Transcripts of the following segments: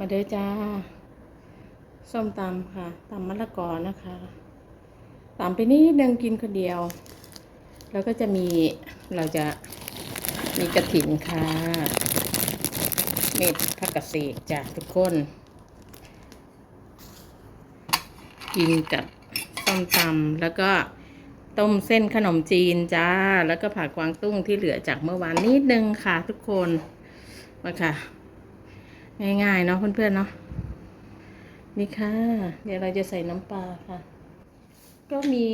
มาเด้อจ้า ส้มตำค่ะตำมะละกอนะคะตำไปนิดนึงกินคนเดียว แล้วก็จะมีเราจะมีกระถินค่ะ เม็ดผักกะเสกจ้ะทุกคน กินกับส้มตำแล้วก็ต้มเส้นขนมจีนจ้า แล้วก็ผักกวางตุ้งที่เหลือจากเมื่อวานนิดนึงค่ะทุกคนมาค่ะ ง่ายๆเนาะเพื่อนๆเนาะนี่ค่ะ เดี๋ยวเราจะใส่น้ำปลาค่ะ ก็มี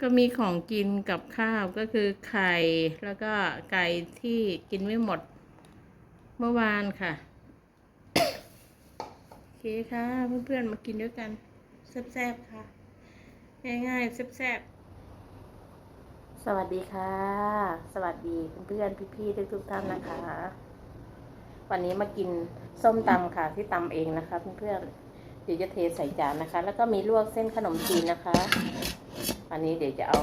ก็มีของกินกับข้าวก็คือไข่แล้วก็ไก่ที่กินไม่หมดเมื่อวานค่ะโอเคค่ะเพื่อนๆมากินด้วยกันแซ่บๆค่ะ ง่ายๆแซ่บๆสวัสดีค่ะ สวัสดีเพื่อนๆพี่ๆทุกๆท่านนะคะ วันนี้มากินส้มตำค่ะที่ตำเองนะคะเพื่อนๆเดี๋ยวจะเทใส่จานนะคะ แล้วก็มีลวกเส้นขนมจีนนะคะ อันนี้เดี๋ยวจะเอา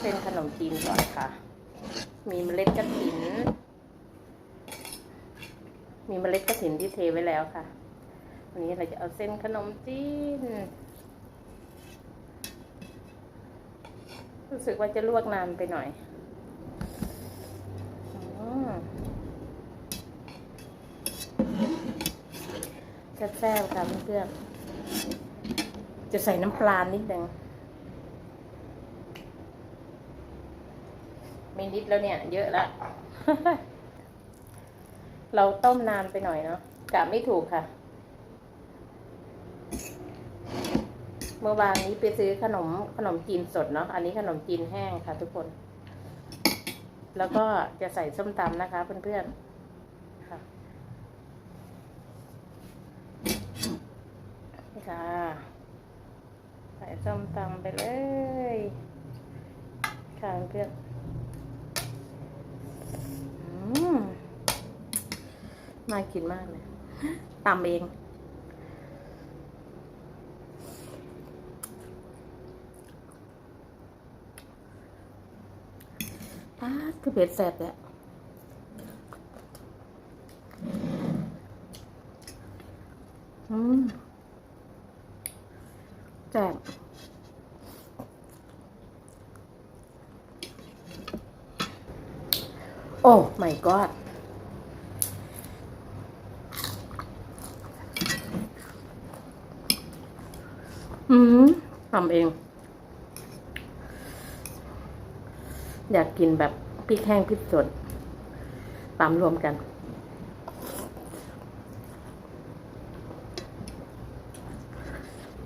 เส้นขนมจีนก่อนค่ะ มีเมล็ดกระถิน มีเมล็ดกระถินที่เทไว้แล้วค่ะวันนี้เราจะเอาเส้นขนมจีนรู้สึกว่าจะลวกนานไปหน่อยอม แซ่บๆค่ะเพื่อนๆจะใส่น้ำปลานิดนึงไม่นิดแล้วเนี่ย เยอะละ เราต้มนานไปหน่อยเนาะกะไม่ถูกค่ะ เมื่อวานนี้ไปซื้อขนมขนมจีนสดเนาะอันนี้ขนมจีนแห้งค่ะทุกคน แล้วก็จะใส่ส้มตำนะคะเพื่อนๆ ค่ะ นี่ค่ะใส่ส้มตำไปเลย ค่ะเพื่อนน่ากินมากเลยตำเองป้าคือเผ็ดแสบเลยอืมแสบ โอ้ my god อืมทำเอง อยากกินแบบพริกแห้งพริกสดตามรวมกัน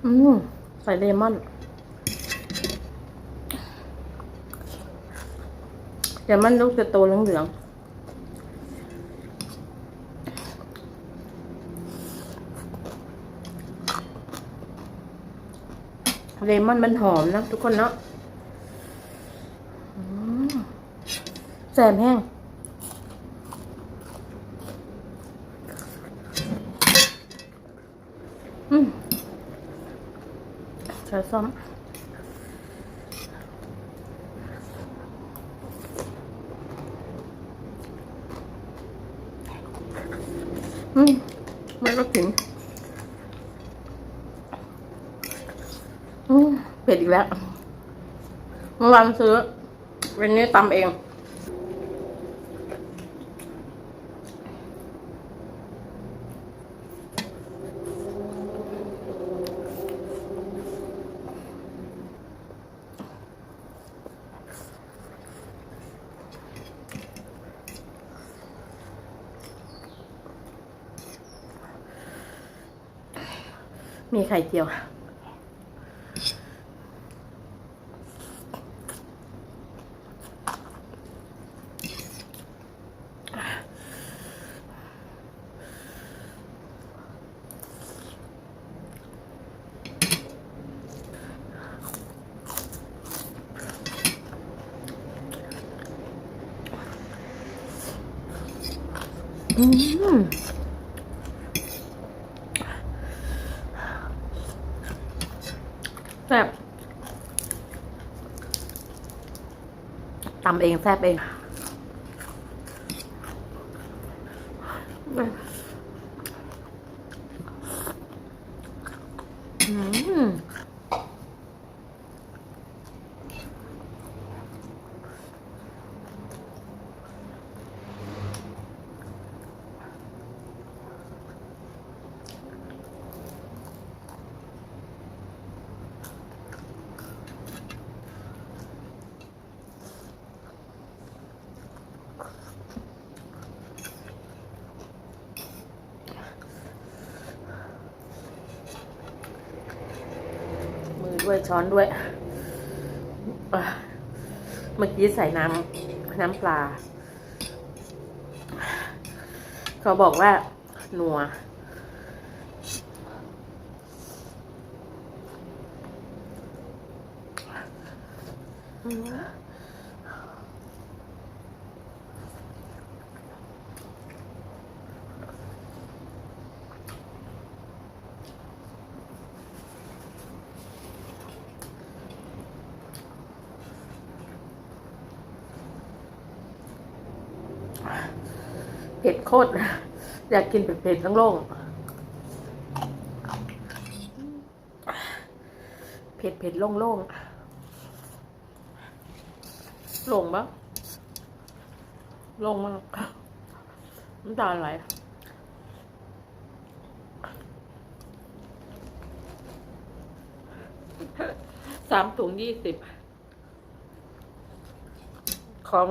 อืมใส่เลมอน เลมอนลูกจะโตเหลืองๆเลมอนมันหอมนะทุกคนเนาะแสบแห้ง อืมใช้ซ้อม อืมไม่ก็ถึงอืมเผ็ดอีกแล้ว เมื่อวานซื้อวันนี้ตำเอง มีไข่เจียว อืม แซ่บตำเองแซ่บเอง ด้วยช้อนด้วยเมื่อกี้ใส่น้ำน้ำปลา เขาบอกว่านัว เผ็ดโคตร อยากกินเผ็ดๆทั้งโล่งเผ็ดเผ็ดๆโล่งโล่งๆโล่งปะโล่งมากน้ำตาไหลสามถุงยี่สิบของ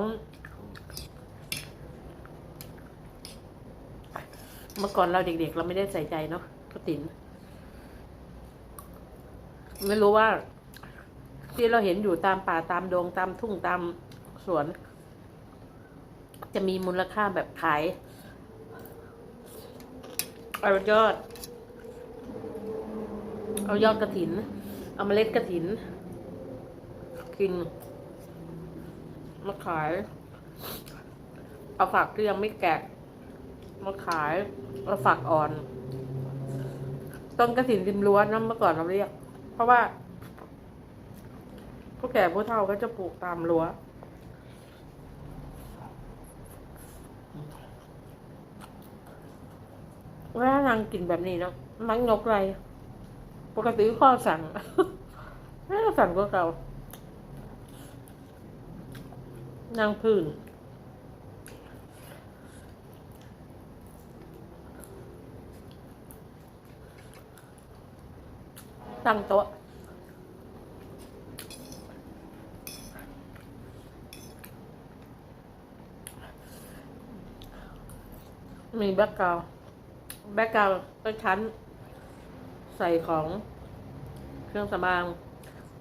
เมื่อก่อนเราเด็กๆ เราไม่ได้ใส่ใจเนาะก็ตินไม่รู้ว่า ที่เราเห็นอยู่ตามป่าตามดงตามทุ่งตามสวน จะมีมูลค่าแบบขายเอายอด เอายอดกระถิน เอาเมล็ดกระถิน กินมาขาย เอาฝักที่ยังไม่แกะมาขาย เอาฝักอ่อน ต้นกระถินริมรั้วนะเมื่อก่อนเราเรียก เพราะว่าผู้แก่ผู้เฒ่าก็จะปลูกตามรั้วเวลานางกินแบบนี้เนาะมันงกไร ปกติข้อสั่งน่าสั่งกว่าเก่านางพื้น ตั้งโต๊ะ มีแบ็กกราวแบ็กกราวก็ชั้น ใส่ของเครื่องสำอาง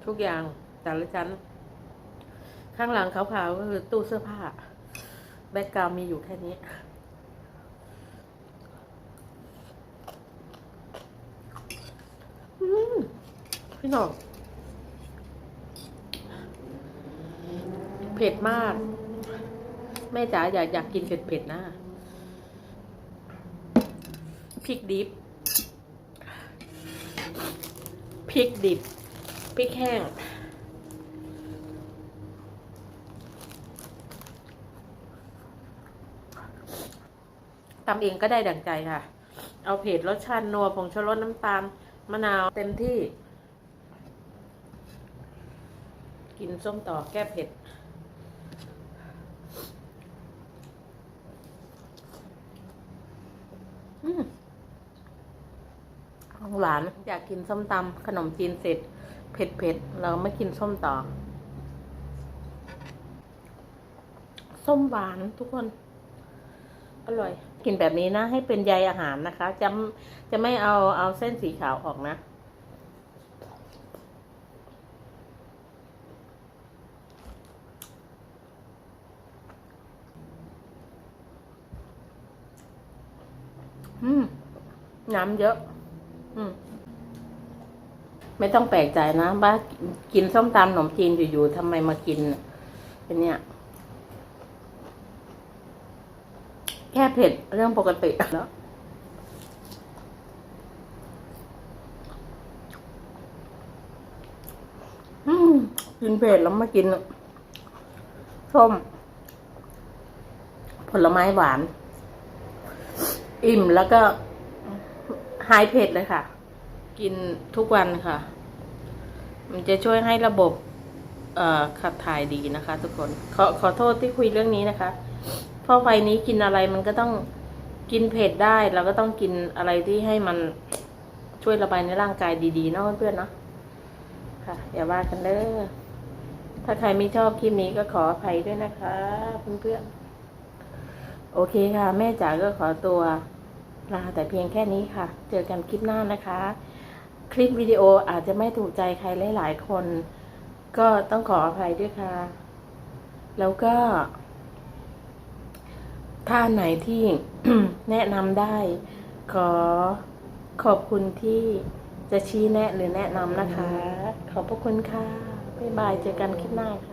ทุกอย่างแต่ละชั้น ข้างหลังขาวๆก็คือตู้เสื้อผ้า แบ็กกราวมีอยู่แค่นี้ อืม พี่หน้องเผ็ดมาก แม่จ๋าอยากอยากกินเผ็ดๆนะพริกดิบพริกดิบพริกแห้งตำเองก็ได้ดั่งใจค่ะ เอาเผ็ดรสชาตินัวผงชูรสน้ำตาล มะนาวเต็มที่ กินส้มต่อแก้เผ็ดอืมของหลานอยากกินส้มตำขนมจีนเสร็จ เผ็ดเผ็ดเราไม่กินส้มต่อ ส้มหวานทุกคน อร่อย กินแบบนี้นะ ให้เป็นใยอาหารนะคะ จะจะไม่เอาเอาเส้นสีขาวออกนะ อืมน้ำเยอะ อืม ไม่ต้องแปลกใจนะว่ากินส้มตำขนมจีนอยู่ๆทำไมมากินเป็นเนี่ย แค่เผ็ดเรื่องปกติแล้วกินเผ็ดแล้วมากินส้ม ผลไม้หวาน อิ่มแล้วก็หายเผ็ดเลยค่ะ กินทุกวันค่ะ มันจะช่วยให้ระบบเอ่อขับถ่ายดีนะคะ ทุกคน ขอขอโทษที่คุยเรื่องนี้นะคะ เพราะไฟนี้กินอะไรมันก็ต้องกินเผ็ดได้ เราก็ต้องกินอะไรที่ให้มันช่วยระบายในร่างกายดีๆเนาะเพื่อนเนาะค่ะ อย่าว่ากันเด้อถ้าใครไม่ชอบคลิปนี้ก็ขออภัยด้วยนะคะเพื่อนๆโอเคค่ะ แม่จ๋าก็ขอตัว ลาแต่เพียงแค่นี้ค่ะ เจอกันคลิปหน้านะคะ คลิปวิดีโออาจจะไม่ถูกใจใครหลาย ๆ คน ก็ต้องขออภัยด้วยค่ะ แล้วก็ ถ้านไหนที่แนะนำได้ ขอขอบคุณที่จะชี้แนะหรือแนะนำนะคะ ขอบพระคุณค่ะ บ๊ายบาย เจอกันคลิปหน้าค่ะ